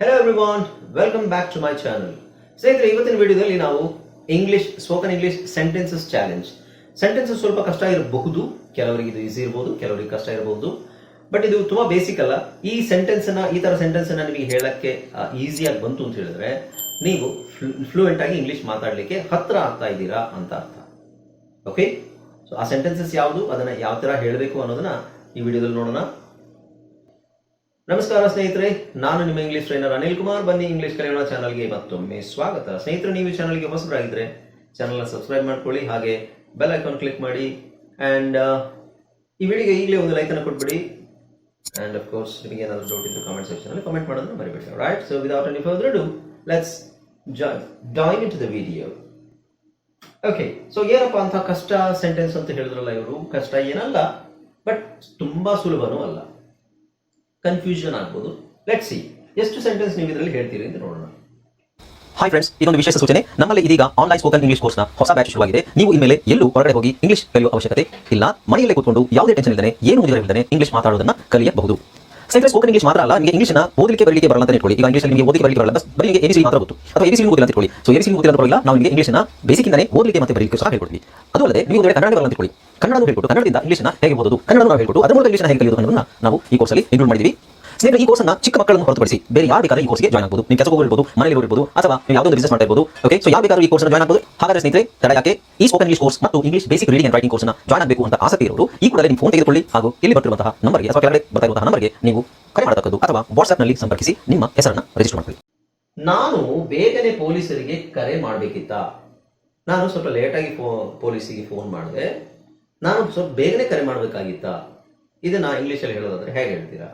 Hello everyone welcome back to my channel ಸ್ನೇಹಿತರೆ, ಇವತ್ತಿನ ವಿಡಿಯೋದಲ್ಲಿ ನಾವು English spoken English sentences challenge sentences ಸ್ವಲ್ಪ ಕಷ್ಟ ಇರಬಹುದು, ಕೆಲವರಿಗೆ ಇದು ಈಸಿ ಇರಬಹುದು, ಕೆಲವರಿಗೆ ಕಷ್ಟ ಇರಬಹುದು. ಬಟ್ ಇದು ತುಂಬಾ ಬೇಸಿಕ್ ಅಲ್ಲ. ಈ ಸೆಂಟೆನ್ಸ್ ಅನ್ನ, ಈ ತರ ಸೆಂಟೆನ್ಸ್ ಅನ್ನ ನಿಮಗೆ ಹೇಳಕ್ಕೆ ಈಸಿಯಾಗಿ ಬಂತು ಅಂತ ಹೇಳಿದ್ರೆ, ನೀವು ಫ್ಲೂಯೆಂಟ್ ಆಗಿ ಇಂಗ್ಲಿಷ್ ಮಾತಾಡಲಿಕ್ಕೆ ಹತ್ರ ಆಗ್ತಾ ಇದ್ದೀರಾ ಅಂತ ಅರ್ಥ. ಓಕೆ ಸೊ ಆ ಸೆಂಟೆನ್ಸಸ್ ಯಾವುದು, ಅದನ್ನ ಯಾವ ತರ ಹೇಳಬೇಕು ಅನ್ನೋದನ್ನ ಈ ವಿಡಿಯೋದಲ್ಲಿ ನೋಡೋಣ. ನಮಸ್ಕಾರ ಸ್ನೇಹಿತರೆ, ನಾನು ನಿಮ್ಮ ಇಂಗ್ಲಿಷ್ ಟ್ರೈನರ್ ಅನಿಲ್ ಕುಮಾರ್. ಬನ್ನಿ ಇಂಗ್ಲಿಷ್ ಕಲಿಯೋಣ ಚಾನಲ್ಗೆ ಮತ್ತೊಮ್ಮೆ ಸ್ವಾಗತ. ಸ್ನೇಹಿತರೆ, ನೀವು ಚಾನಲ್ಗೆ ಹೊಸಬರಾಗಿದ್ರೆ ಚಾನಲ್ನ ಸಬ್ಸ್ಕ್ರೈಬ್ ಮಾಡ್ಕೊಳ್ಳಿ, ಹಾಗೆ ಬೆಲ್ ಐಕಾನ್ ಕ್ಲಿಕ್ ಮಾಡಿ ಆ್ಯಂಡ್ ಈ ವಿಡಿಯೋಗೆ ಈಗಲೇ ಒಂದು ಲೈಕನ್ನು ಕೊಟ್ಬಿಡಿ. ಆ್ಯಂಡ್ ಆಫ್ ಕೋರ್ಸ್ ನಿಮಗೆ ಏನಾದರೂ ಡೌಟ್ ಇದ್ದು ಕಾಮೆಂಟ್ ಸೆಕ್ಷನಲ್ಲಿ ಕಮೆಂಟ್ ಮಾಡೋದನ್ನು ಮರಿಬೇಡಿ. Right so without any further do let's join into the video okay so ಏನಪ್ಪ ಅಂತ ಕಷ್ಟ ಸೆಂಟೆನ್ಸ್ ಅಂತ ಹೇಳಿದ್ರಲ್ಲ ಇವರು. ಕಷ್ಟ ಏನಲ್ಲ ಬಟ್ ತುಂಬ ಸುಲಭನೂ ಅಲ್ಲ. ಕನ್ಫ್ಯೂಷನ್ ಆಗ್ಬೋದು. ಲೆಟ್ ಸಿ ಎಷ್ಟು ಸೆಂಟೆನ್ಸ್ ನೀವು ಇದರಲ್ಲಿ ಹೇಳ್ತೀರಿ ಅಂತ ನೋಡೋಣ. ಹಾಯ್ ಫ್ರೆಂಡ್ಸ್ ಇದೊಂದು ವಿಶೇಷ ಸೂಚನೆ. ನಮ್ಮಲ್ಲಿ ಇದೀಗ ಆನ್ಲೈನ್ ಸ್ಪೋಕನ್ ಇಂಗ್ಲಿಷ್ ಕೋರ್ಸ್ನ ಹೊಸ ಬ್ಯಾಚ್ ಶುರುವಾಗಿದೆ. ನೀವು ಇನ್ಮೇಲೆ ಎಲ್ಲೂ ಹೊರಗಡೆ ಹೋಗಿ ಇಂಗ್ಲಿಷ್ ಕಲಿಯುವ ಅವಶ್ಯಕತೆ ಇಲ್ಲ. ಮನೆಯಲ್ಲೇ ಕೂತ್ಕೊಂಡು ಯಾವುದೇ ಟೆನ್ಷನ್ ಇಲ್ಲದೆ ಏನು ಮುಗಿದಿರಲಿಲ್ಲದೆ ಇಂಗ್ಲಿಷ್ ಮಾತಾಡೋದನ್ನ ಕಲಿಯಬಹುದು. ಸ್ನೇಹಿತರೆ ಸ್ಪೋಕನ್ ಇಂಗ್ಲಿಷ್ ಮಾತ್ರ ಅಲ್ಲ, ನಿಮಗೆ ಇಂಗ್ಲಿಷ್ನ ಓದಲಿಕ್ಕೆ ಬರಲಿಕ್ಕೆ ಬರಲ್ಲ ಅಂತ ಇಟ್ಕೊಳ್ಳಿ. ಈಗ ಇಂಗ್ಲಿಷ್ ನಿಮಗೆ ಓದಲಿಕ್ಕೆ ಬರಲಿಕ್ಕೆ ಬರಲ್ಲ ಬರೀ ಎಬಿಸಿ ಮಾತ್ರ ಗೊತ್ತು. ಅಥವಾ ಎಬಿಸಿ ಓದಿಲ್ಲ ಅಂತ ಇಟ್ಕೊಳ್ಳಿ. ಸೊ ಎಬಿಸಿ ಓದಿಲ್ಲ ಬರಲ್ಲ ನಾವು ನಿಮಗೆ ಇಂಗ್ಲಿಷ್ನ ಬೇಸಿಕ್ ಇಂದಾನೆ ಓದಲಿಕ್ಕೆ ಮತ್ತೆ ಬರಲಿಕ್ಕೆ ಸಹ ಹೇಳ್ಕೊಡ್ತೀವಿ. ಅದು ಅಲ್ಲದೆ, ನೀವು ಕನ್ನಡ ಬರಲ್ಲ ಅಂತ ಇಟ್ಕೊಳ್ಳಿ. ಕನ್ನಡ ಹೇಳ್ಕೊಟ್ಟು, ಕನ್ನಡದಿಂದ ಇಂಗ್ಲಿಷ್ನ ಹೇಗೆ ಓದೋದು? ಕನ್ನಡ ನಾವು ಹೇಳ್ಕೊಟ್ಟು, ಅದರ ಮೂಲಕ ಇಂಗ್ಲಿಷ್ನ ಹೇಗೆ ಕಲಿಯೋದು ಅನ್ನೋದನ್ನ ನಾವು ಈ ಕೋರ್ಸಲ್ಲಿ ಇನ್ಕ್ಲೂಡ್ ಮಾಡಿದ್ದೀವಿ ಸ್ನೇಹಿತರೆ, ಈ ಕೋರ್ಸ್ನ ಚಿಕ್ಕ ಮಕ್ಕಳನ್ನು ಹೊರತುಪಡಿಸಿ ಬೇರೆ ಯಾರು ಬೇಕಾದ್ರೆ ಈ ಕೋರ್ಸ್ಗೆ ಜಾಯ್ನ್ ಆಗಬಹುದು ನೀವು ಕೆಲಸ ಹೋಗಿರ್ಬೋದು ಮನೆಯಲ್ಲಿ ಇರ್ಬೋದು ಅಥವಾ ನೀವು ಯಾವುದೋ ಒಂದು ಬಿಸ್ನೆಸ್ ಮಾಡ್ತಾ ಇರ್ಬೋದು. ಓಕೆ ಸೊ ಯಾವ ಬೇಕಾದ್ರೂ ಈ ಕೋರ್ಸ್ ಜಾಯ್ನ್ ಆಗಬಹುದು ಹಾಗಾದ್ರೆ ಸ್ನೇಹಿತರೆ, ತಡ ಯಾಕೆ? ಈ ಸ್ಪೋಕನ್ ಇಂಗ್ಲಿಷ್ ಕೋರ್ಸ್ ಮತ್ತು English basic reading and writing ಕೋರ್ಸ್ನ ಜಾಯ್ನ್ ಆಗಬೇಕು ಅಂತ ಆಸಕ್ತಿ ಇರೋರು, ಈ ಕೂಡಲೇ ನಿಮ್ಮ ಫೋನ್ ತೆಗೆದುಕೊಳ್ಳಿ ಹಾಗೂ ಇಲ್ಲಿ ಬರ್ತಿರುವಂತಹ ನಂಬರ್ಗೆ ಅಥವಾ ಕೆಳಗಡೆ ಬರ್ತಾ ನಂಬರ್ಗೆ ನೀವು ಕರೆ ಮಾಡತಕ್ಕದ್ದು ಅಥವಾ ವಾಟ್ಸ್ಆಪ್ನಲ್ಲಿ ಸಂಪರ್ಕಿಸಿ ನಿಮ್ಮ ಹೆಸರನ್ನು ರಿಜಿಸ್ಟರ್ ಮಾಡ್ಕೊಳ್ಳಿ. ನಾನು ಬೇಗನೆ ಪೊಲೀಸರಿಗೆ ಕರೆ ಮಾಡಬೇಕಿತ್ತ? ನಾನು ಸ್ವಲ್ಪ ಲೇಟಾಗಿ ಪೊಲೀಸಿಗೆ ಫೋನ್ ಮಾಡಿದೆ. ನಾನು ಸ್ವಲ್ಪ ಬೇಗನೆ ಕರೆ ಮಾಡಬೇಕಾಗಿತ್ತ? ಇದನ್ನ ಇಂಗ್ಲೀಷಲ್ಲಿ ಹೇಳೋದಾದ್ರೆ ಹೇಗೆ ಹೇಳ್ತೀರಾ?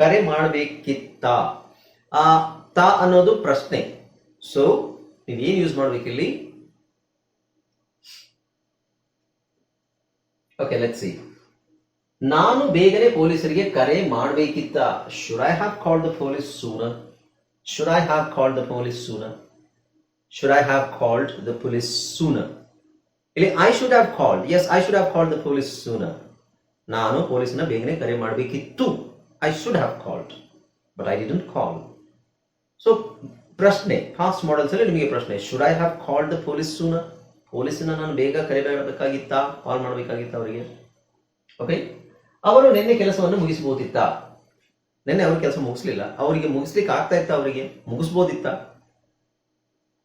ಕರೆ ಮಾಡಬೇಕಿತ್ತ? ಆ, ತ ಅನ್ನೋದು ಪ್ರಶ್ನೆ. ಸೊ ನೀವು ಏನ್ ಯೂಸ್ ಮಾಡ್ಬೇಕಿಲ್ಲಿ? ಓಕೆ ಲೆಟ್ ಸಿ ನಾನು ಬೇಗನೆ ಪೊಲೀಸರಿಗೆ ಕರೆ ಮಾಡಬೇಕಿತ್ತ. Should I have called the police sooner should I have called the police sooner should I have called the police sooner ಇಲ್ಲಿ I should have called yes I should have called the police sooner ನಾನು ಪೊಲೀಸ್ನ ಬೇಗನೆ ಕರೆ ಮಾಡಬೇಕಿತ್ತು. I should have called but I didn't call so ಪ್ರಶ್ನೆ fast ಮಾಡಲ್ಸಲ್ಲಿ ನಿಮಗೆ ಪ್ರಶ್ನೆ should I have called the police sooner ಪೊಲೀಸನ್ನ ನಾನು ಬೇಗ ಕರೆ ಕಾಲ್ ಮಾಡಬೇಕಾಗಿತ್ತ ಅವರಿಗೆ? ಓಕೆ ಅವರು ನಿನ್ನೆ ಕೆಲಸವನ್ನು ಮುಗಿಸಬಹುದಿತ್ತ ನಿನ್ನೆ ಅವ್ರ ಕೆಲಸ ಮುಗಿಸ್ಲಿಲ್ಲ. ಅವರಿಗೆ ಮುಗಿಸ್ಲಿಕ್ಕೆ ಆಗ್ತಾ ಇತ್ತ ಅವರಿಗೆ? ಮುಗಿಸ್ಬೋದಿತ್ತ?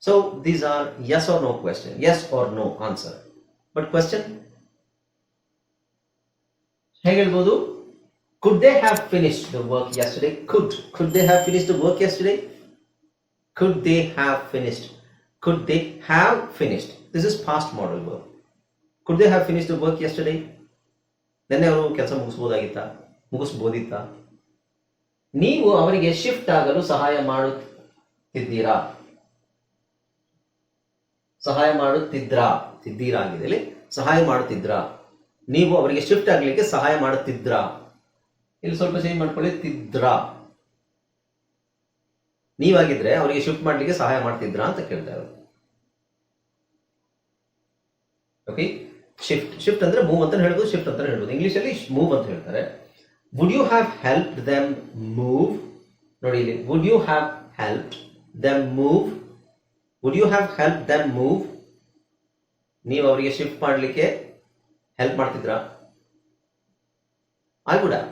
So these are yes or no question yes or no answer but question ಹೇಗೆ ಹೇಳ್ಬೋದು? Could they have finished the work yesterday could could they have finished the work yesterday could they have finished? Could they have finished? This is past model verb could they have finished the work yesterday? ನೆನ್ನೆ ಅವರು ಕೆಲಸ ಮುಗಿಸ್ಬೋದಾಗಿತ್ತ? ಮುಗಿಸ್ಬೋದಿತ್ತ? ನೀವು ಅವರಿಗೆ shift ಆಗಲು ಸಹಾಯ ಮಾಡುತ್ತಿದ್ದೀರಾ? ಸಹಾಯ ಮಾಡುತ್ತಿದ್ರಾ? ತಿದ್ದೀರಾ ಆಗಿದೆ ಸಹಾಯ ಮಾಡುತ್ತಿದ್ರಾ? ನೀವು ಅವರಿಗೆ ಶಿಫ್ಟ್ ಆಗಲಿಕ್ಕೆ ಸಹಾಯ ಮಾಡುತ್ತಿದ್ರಾ? ಇಲ್ಲಿ ಸ್ವಲ್ಪ ಚೇಂಜ್ ಮಾಡ್ಕೊಳ್ಳಿ ತಿದ್ರಾ ನೀವಾಗಿದ್ರೆ ಅವರಿಗೆ ಶಿಫ್ಟ್ ಮಾಡ್ಲಿಕ್ಕೆ ಸಹಾಯ ಮಾಡ್ತಿದ್ರಾ ಅಂತ ಕೇಳ್ತಾ ಇರೋದು. ಓಕೆ ಶಿಫ್ಟ್ ಶಿಫ್ಟ್ ಅಂದ್ರೆ ಮೂವ್ ಅಂತ ಹೇಳ್ಬೋದು ಶಿಫ್ಟ್ ಅಂತ ಹೇಳ್ಬೋದು. ಇಂಗ್ಲಿಷ್ ಅಲ್ಲಿ ಮೂವ್ ಅಂತ ಹೇಳ್ತಾರೆ. Would you have help them move ನೋಡಿ ಇಲ್ಲಿ would you have help them move would you have help them move ನೀವು ಅವರಿಗೆ ಶಿಫ್ಟ್ ಮಾಡಲಿಕ್ಕೆ ಹೆಲ್ಪ್ ಮಾಡ್ತಿದ್ರಾ? ಐ ವುಡ್ ಹ್ಯಾವ್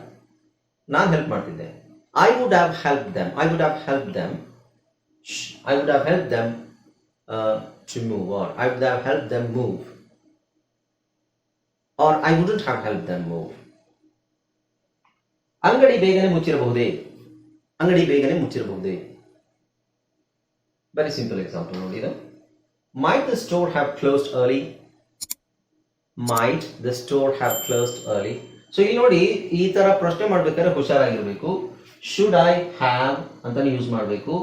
ನಾನು ಹೆಲ್ಪ್ ಮಾಡ್ತಿದ್ದೆ I would have help them I would have help them I would have help them to move or I would have help them move or I wouldn't have help them move ಅಂಗಡಿ ಬೇಗನೆ ಮುಚ್ಚಿರಬಹುದೇ ಅಂಗಡಿ ಬೇಗನೆ ಮುಚ್ಚಿರಬಹುದೇ very simple example ನೋಡಿ ಇದು might the store have closed early might the store have closed early so ಇಲ್ಲಿ ನೋಡಿ ಈ ತರ ಪ್ರಶ್ನೆ ಮಾಡ್ಬೇಕಾದ್ರೆ ಹುಷಾರಾಗಿರ್ಬೇಕು. ಶುಡ್ ಐ ಹ್ಯಾವ್ ಅಂತಾನೆ ಯೂಸ್ ಮಾಡಬೇಕು.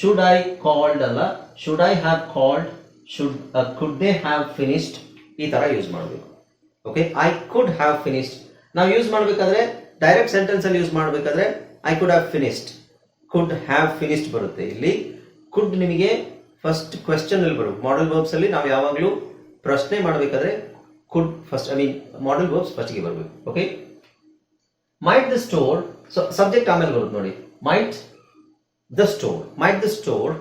ಶುಡ್ ಐ ಕಾಲ್ಡ್ ಅಲ್ಲ. Should I have called should could they have finished ಈ ತರ ಯೂಸ್ ಮಾಡಬೇಕು. Okay I could have finished ನಾವು ಯೂಸ್ ಮಾಡಬೇಕಾದ್ರೆ ಡೈರೆಕ್ಟ್ ಸೆಂಟೆನ್ಸ್ ಅಲ್ಲಿ ಯೂಸ್ ಮಾಡಬೇಕಾದ್ರೆ I could have finished could have finished ಬರುತ್ತೆ ಇಲ್ಲಿ. ಕುಡ್ ನಿಮಗೆ ಫಸ್ಟ್ ಕ್ವೆಶ್ಚನ್ ಅಲ್ಲಿ ಬರುತ್ತೆ. ಮಾಡೆಲ್ ವರ್ಬ್ಸ್ ಅಲ್ಲಿ ನಾವು ಯಾವಾಗಲೂ ಪ್ರಶ್ನೆ ಮಾಡಬೇಕಾದ್ರೆ could first I mean modal verbs ಫಸ್ಟಿಗೆ ಬರಬೇಕು okay might the store so subject ಆಮೇಲೆ ಬರುತ್ತೆ ನೋಡಿ might the store might the store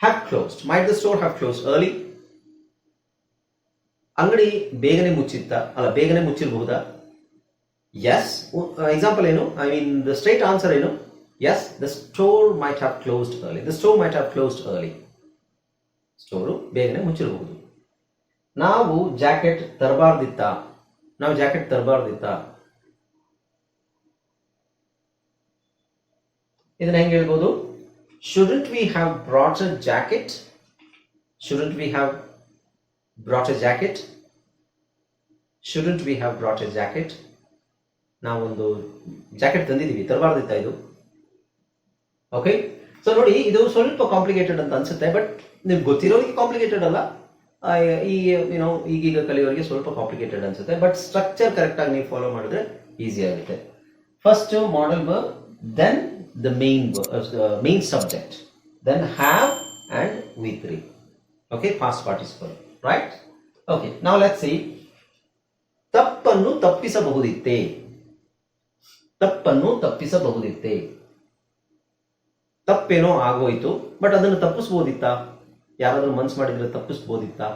have closed might the store have close early ಅಂಗಡಿ ಬೇಗನೆ ಮುಚ್ಚಿತ್ತ ಅಲ್ಲ ಬೇಗನೆ ಮುಚ್ಚಿರಬಹುದಾ ಎಸ್ ಎಕ್ಸಾಂಪಲ್ ಏನು I mean the straight answer ಏನು yes the store might have closed early the store might have closed early store ಬೇಗನೆ ಮುಚ್ಚಿರಬಹುದು ನಾವು ಜಾಕೆಟ್ ತರಬಾರ್ದಿತ್ತ. ನಾವು ಜಾಕೆಟ್ ತರಬಾರ್ದಿತ್ತ. ಇದನ್ನ ಹೆಂಗೆ ಹೇಳ್ಬೋದು? Shouldn't we have brought a jacket shouldn't we have brought a jacket shouldn't we have brought a jacket ನಾವೊಂದು jacket ತಂದಿದ್ದೀವಿ. ತರಬಾರ್ದಿತ್ತ ಇದು? ಓಕೆ ಸೊ ನೋಡಿ, ಇದು ಸ್ವಲ್ಪ ಕಾಂಪ್ಲಿಕೇಟೆಡ್ ಅಂತ ಅನ್ಸುತ್ತೆ ಬಟ್ ನಿಮ್ಗೆ ಗೊತ್ತಿರೋರಿಗೆ ಕಾಂಪ್ಲಿಕೇಟೆಡ್ ಅಲ್ಲ. ಈ ಏನೋ ಈಗೀಗ ಕಲಿಯೋರಿಗೆ ಸ್ವಲ್ಪ ಕಾಂಪ್ಲಿಕೇಟೆಡ್ ಅನ್ಸುತ್ತೆ. ಬಟ್ ಸ್ಟ್ರಕ್ಚರ್ ಕರೆಕ್ಟಾಗಿ ನೀವು ಫಾಲೋ ಮಾಡಿದ್ರೆ ಈಸಿ ಆಗುತ್ತೆ. First modal verb then the main main subject then have and V three okay past participle right okay ನಾವು ಲೆಟ್ ಸಿ ತಪ್ಪನ್ನು ತಪ್ಪಿಸಬಹುದಿತ್ತೆ? ತಪ್ಪನ್ನು ತಪ್ಪಿಸಬಹುದಿತ್ತೆ? ತಪ್ಪೇನೋ ಆಗೋಯ್ತು ಬಟ್ ಅದನ್ನು ತಪ್ಪಿಸ್ಬೋದಿತ್ತಾ ಯಾರಾದ್ರೂ ಮನ್ಸು ಮಾಡಿದ್ರೆ ತಪ್ಪಿಸ್ಬೋದಿತ್ತಾ?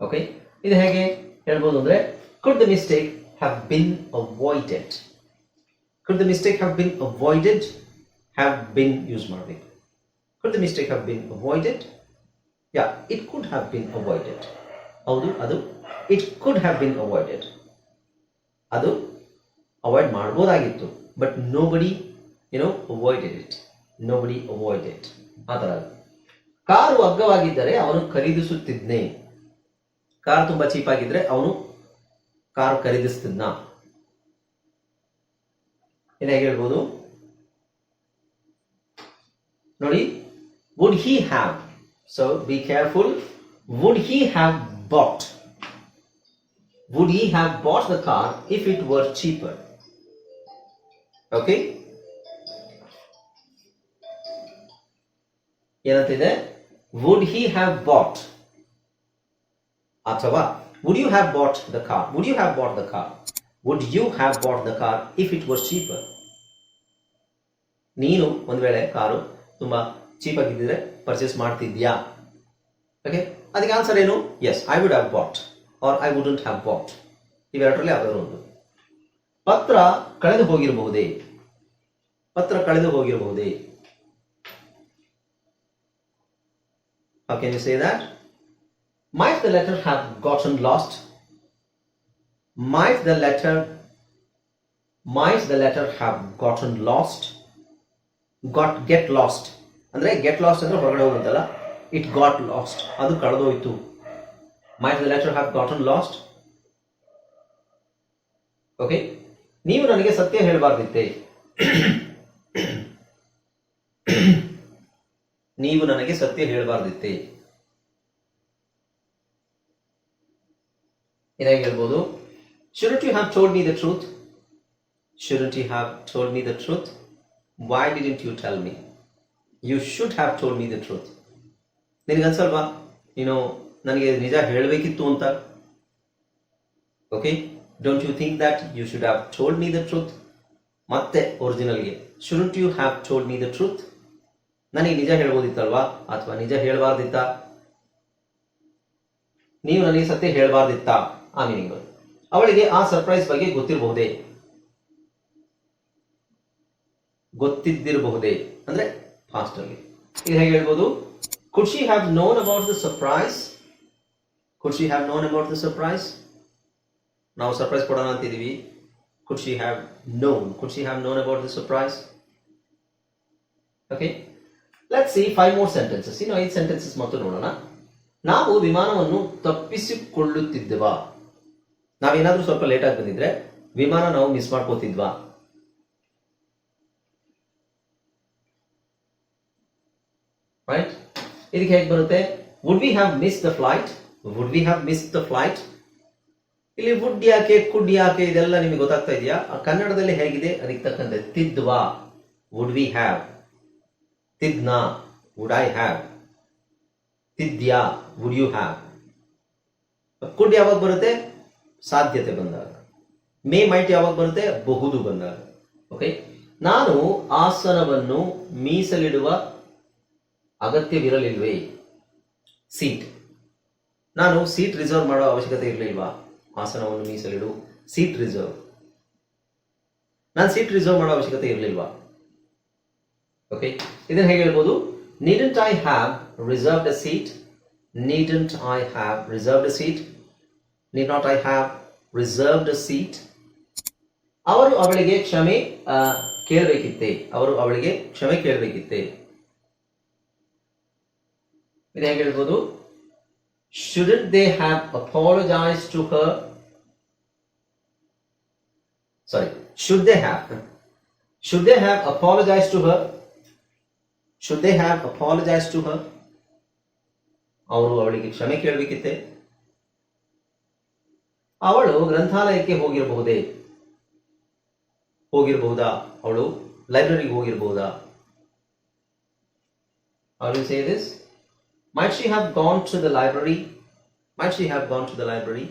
ಓಕೆ ಇದು ಹೇಗೆ ಹೇಳ್ಬೋದು ಅಂದ್ರೆ could the mistake have been avoided could the mistake have been avoided have been use ಮಾಡಬೇಕು. Could the mistake have been avoided yeah it could have been avoided ಹೌದು, ಅದು it could have been avoided ಅದು avoid ಮಾಡ್ಬೋದಾಗಿತ್ತು but nobody you know avoided it nobody it ಆ ಥರ car ಅಗ್ಗವಾಗಿದ್ದರೆ ಅವನು ಖರೀದಿಸುತ್ತಿದ್ನೇ. Car ತುಂಬಾ cheap ಆಗಿದ್ರೆ ಅವನು ಕಾರ್ ಖರೀದಿಸ್ತಿದ್ನ. ಏನು ಹೇಳ್ಬೋದು? ನೋಡಿ would he have so be careful would he have bought would he have bought the car if it were cheaper okay ಏನಂತಿದೆ? Would he have bought ಅಥವಾ would you have bought the car would you have bought the car would you have bought the car if it was cheaper ನೀನು ಒಂದು ವೇಳೆ car ತುಂಬಾ cheap ಆಗಿದ್ದರೆ purchase ಮಾಡ್ತಿದ್ಯಾ? Okay ಅದಕ್ಕೆ answer ಏನು? Yes I would have bought or I wouldn't have bought ಇವೆರಡರಲ್ಲಿ ಯಾವ್ದಾದ್ರು ಒಂದು. ಪತ್ರ ಕಳೆದು ಹೋಗಿರಬಹುದೇ? ಪತ್ರ ಕಳೆದು ಹೋಗಿರಬಹುದೇ? How can you say that? Might the letter have gotten lost? Might the letter might the letter have gotten lost? Got get lost. ಅಂದ್ರೆ get lost ಅಂದ್ರೆ ಹೊರಗಡೆ ಹೋಗುತ್ತಲ್ಲ ಇಟ್ ಗಾಟ್ ಲಾಸ್ಟ್ ಅದು ಕಳೆದೋಯ್ತು might the letter have gotten lost okay ನೀವು ನನಗೆ ಸತ್ಯ ಹೇಳಬಾರ್ದಿತ್ತೆ ನೀವು ನನಗೆ ಸತ್ಯ ಹೇಳಬಾರ್ದಿತ್ತೆ. ಏನಾಗಿ ಹೇಳ್ಬೋದು shouldn't you have told me the truth shouldn't you have told me the truth why didn't you tell me you should have told me the truth ನಿನಗನ್ಸಲ್ವಾ? ನೀನು ನನಗೆ ನಿಜ ಹೇಳಬೇಕಿತ್ತು ಅಂತ. Okay don't you think that you should have told me the truth ಮತ್ತೆ ಒರಿಜಿನಲ್ಗೆ shouldn't you have told me the truth ನನಗೆ ನಿಜ ಹೇಳ್ಬೋದಿತ್ತಲ್ವಾ? ಅಥವಾ ನಿಜ ಹೇಳಬಾರ್ದಿತ್ತ? ನೀವು ನನಗೆ ಸತ್ಯ ಹೇಳಬಾರ್ದಿತ್ತ? ಆ ಮೀನಿಂಗ್ ಅವಳಿಗೆ ಆ ಸರ್ಪ್ರೈಸ್ ಬಗ್ಗೆ ಗೊತ್ತಿರಬಹುದೇ? ಗೊತ್ತಿದ್ದಿರಬಹುದೇ? ಅಂದ್ರೆ ಫಾಸ್ಟ್ ಅಲ್ಲಿ. ಇದು ಹೇಗೆ ಹೇಳ್ಬೋದು? Could she have known about the surprise could she have known about the surprise ನಾವು ಸರ್ಪ್ರೈಸ್ ಕೊಡೋಣ ಅಂತಿದೀವಿ could she have known could she have known about the surprise okay let see five more sentences ಇನ್ನು ಐದು sentences ಮತ್ತು ನೋಡೋಣ. ನಾವು ವಿಮಾನವನ್ನು ತಪ್ಪಿಸಿಕೊಳ್ಳುತ್ತಿದ್ದವಾ? ನಾವೇನಾದ್ರೂ ಸ್ವಲ್ಪ ಲೇಟ್ ಆಗಿ ಬಂದಿದ್ರೆ ವಿಮಾನ ನಾವು ಮಿಸ್ ಮಾಡ್ಕೋತಿದ್ವಾ? ರೈಟ್ ಇದಕ್ಕೆ ಹೇಗೆ ಬರುತ್ತೆ? Would we have miss the flight would we have miss the flight ಇಲ್ಲಿ ವುಡ್ ಯಾಕೆ ಕುಡ್ ಯಾಕೆ ಇದೆಲ್ಲ ನಿಮಗೆ ಗೊತ್ತಾಗ್ತಾ ಇದೆಯಾ? ಕನ್ನಡದಲ್ಲಿ ಹೇಗಿದೆ? ಅದಕ್ಕೆ ತಕ್ಕಂತೆ ತಿದ್ವಾ. ವುಡ್ ವಿ ಹ್ಯಾವ್ ತಿದ್ನಾ would ಐ ಹ್ಯಾವ್ ತಿದ್ಯಾ ವುಡ್ ಯು ಹ್ಯಾವ್ ಕುಡ್ ಯಾವಾಗ ಬರುತ್ತೆ? ಸಾಧ್ಯತೆ ಬಂದಾಗ. ಮೇ ಮೈಟ್ ಯಾವಾಗ ಬರುತ್ತೆ? ಬಹುದು ಬಂದಾಗ. ಓಕೆ ನಾನು ಆಸನವನ್ನು ಮೀಸಲಿಡುವ ಅಗತ್ಯವಿರಲಿಲ್ವೇ? ಸೀಟ್ ನಾನು ಸೀಟ್ ರಿಸರ್ವ್ ಮಾಡೋ ಅವಶ್ಯಕತೆ ಇರಲಿಲ್ವಾ? ಆಸನವನ್ನು ಮೀಸಲಿಡು. ಸೀಟ್ ರಿಸರ್ವ್ ನಾನು ಸೀಟ್ ರಿಸರ್ವ್ ಮಾಡೋ ಅವಶ್ಯಕತೆ ಇರಲಿಲ್ವಾ? ಓಕೆ ಇದನ್ನ ಹೇಗೆ ಹೇಳ್ಬೋದು? Needn't I have reserved a seat needn't I have reserved a seat need not I have reserved a seat ಅವರು ಅವಳಿಗೆ ಕ್ಷಮೆ ಆ, ಕೇಳಬೇಕಿತ್ತೆ. ಅವರು ಅವಳಿಗೆ ಕ್ಷಮೆ ಕೇಳಬೇಕಿತ್ತೆ. ಇದು ಹೇಗೆ ಹೇಳ್ಬೋದು? Shouldn't they have apologise to her sorry should they have should they have apologise to her should they have apologise to her ಅವರು ಅವಳಿಗೆ ಕ್ಷಮೆ ಕೇಳಬೇಕಿತ್ತೆ. ಅವಳು ಗ್ರಂಥಾಲಯಕ್ಕೆ ಹೋಗಿರಬಹುದೇ? ಹೋಗಿರಬಹುದಾ? ಅವಳು ಲೈಬ್ರರಿಗೆ ಹೋಗಿರಬಹುದಾ? ಅವಳು say this say she have gone to the library the she have gone to the library?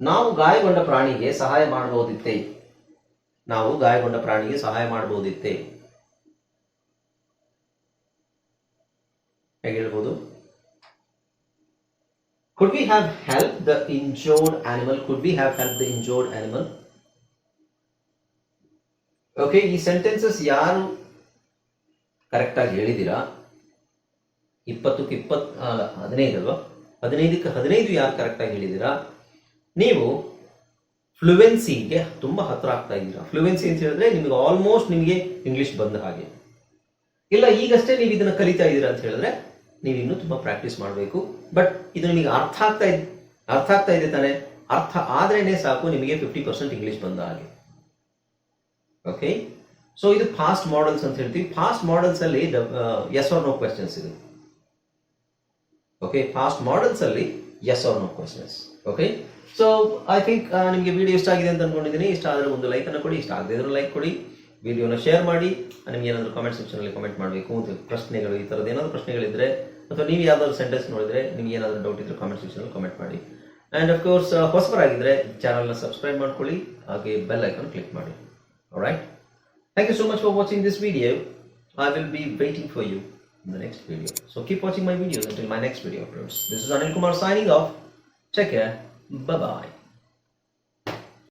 ನಾವು ಗಾಯಗೊಂಡ ಪ್ರಾಣಿಗೆ ಸಹಾಯ ಮಾಡಬಹುದಿತ್ತೆ? ನಾವು ಗಾಯಗೊಂಡ ಪ್ರಾಣಿಗೆ ಸಹಾಯ ಮಾಡಬಹುದಿತ್ತೆ? ಹೇಗೆ ಹೇಳ್ಬೋದು? Could we have helped the injured animal? Could we have helped the injured? Okay ಈ ಸೆಂಟೆನ್ಸಸ್ ಯಾರು ಕರೆಕ್ಟಾಗಿ ಹೇಳಿದಿರಾ ಇಪ್ಪತ್ತಕ್ಕೆ ಇಪ್ಪತ್ ಹದಿನೈದು ಅಲ್ವಾ? ಹದಿನೈದಕ್ಕೆ ಹದಿನೈದು ಯಾರು ಕರೆಕ್ಟಾಗಿ ಹೇಳಿದಿರಾ ನೀವು ಫ್ಲುವೆನ್ಸಿಗೆ ತುಂಬ ಹತ್ರ ಆಗ್ತಾ ಇದ್ದೀರಾ? ಫ್ಲುವೆನ್ಸಿ ಅಂತ ಹೇಳಿದ್ರೆ ನಿಮಗೆ ಆಲ್ಮೋಸ್ಟ್ ನಿಮಗೆ ಇಂಗ್ಲಿಷ್ ಬಂದ ಹಾಗೆ. ಇಲ್ಲ, ಈಗಷ್ಟೇ ನೀವು ಇದನ್ನ ಕಲಿತಾ ಇದ್ದೀರಾ ಅಂತ ಹೇಳಿದ್ರೆ ನೀವು ಇನ್ನೂ ತುಂಬ ಪ್ರಾಕ್ಟೀಸ್ ಮಾಡಬೇಕು. ಬಟ್ ಇದು ನಿಮಗೆ ಅರ್ಥ ಆಗ್ತಾ ಇದೆ, ಅರ್ಥ ಆಗ್ತಾ ಇದೆ ತಾನೆ? ಅರ್ಥ ಆದ್ರೇನೆ ಸಾಕು ನಿಮಗೆ ಫಿಫ್ಟಿ ಪರ್ಸೆಂಟ್ ಇಂಗ್ಲಿಷ್ ಬಂದ ಹಾಗೆ. ಓಕೆ ಸೊ ಇದು ಫಾಸ್ಟ್ ಮಾಡಲ್ಸ್ ಅಂತ ಹೇಳ್ತೀವಿ. ಫಾಸ್ಟ್ ಮಾಡಲ್ಸ್ ಅಲ್ಲಿ ಎಸ್ ಆರ್ ನೋ ಕ್ವೆಶನ್ಸ್ ಇದೆ. ಓಕೆ ಫಾಸ್ಟ್ ಮಾಡಲ್ಸ್ ಅಲ್ಲಿ S R no questions okay so I think ನಿಮಗೆ ವಿಡಿಯೋ ಇಷ್ಟ ಆಗಿದೆ ಅಂತ ಅನ್ಕೊಂಡಿದ್ದೀನಿ ಇಷ್ಟ ಆದರೆ ಒಂದು ಲೈಕನ್ನು ಕೊಡಿ, ಇಷ್ಟ ಆಗದೆ ಇದ್ರೂ ಲೈಕ್ ಕೊಡಿ ವಿಡಿಯೋನ ಶೇರ್ ಮಾಡಿ ನಿಮ್ಗೆ ಏನಾದರೂ ಕಾಮೆಂಟ್ ಸೆಕ್ಷನಲ್ಲಿ ಕಮೆಂಟ್ ಮಾಡಬೇಕು ಪ್ರಶ್ನೆಗಳು, ಈ ಥರದ್ದು ಏನಾದರೂ ಪ್ರಶ್ನೆಗಳಿದ್ದರೆ ಅಥವಾ ನೀವು ಯಾವ್ದಾದ್ರು ಸೆಂಟೆನ್ಸ್ ನೋಡಿದರೆ ನಿಮ್ಗೆ ಏನಾದರೂ ಡೌಟ್ ಇದ್ದರೆ ಕಾಮೆಂಟ್ ಸೆಕ್ಷನಲ್ಲಿ ಕಮೆಂಟ್ ಮಾಡಿ ಆ್ಯಂಡ್ ಅಫ್ಕೋರ್ಸ್ ಹೊಸಬರಾಗಿದ್ದರೆ ಚಾನಲ್ನ ಸಬ್ಸ್ಕ್ರೈಬ್ ಮಾಡ್ಕೊಳ್ಳಿ, ಹಾಗೆ ಬೆಲ್ ಐಕನ್ ಕ್ಲಿಕ್ ಮಾಡಿ right thank you so much for watching this video. I will be waiting for you in the next video. So, keep watching my videos until my next video uploads. This is Anil Kumar signing off. Take. Bye bye.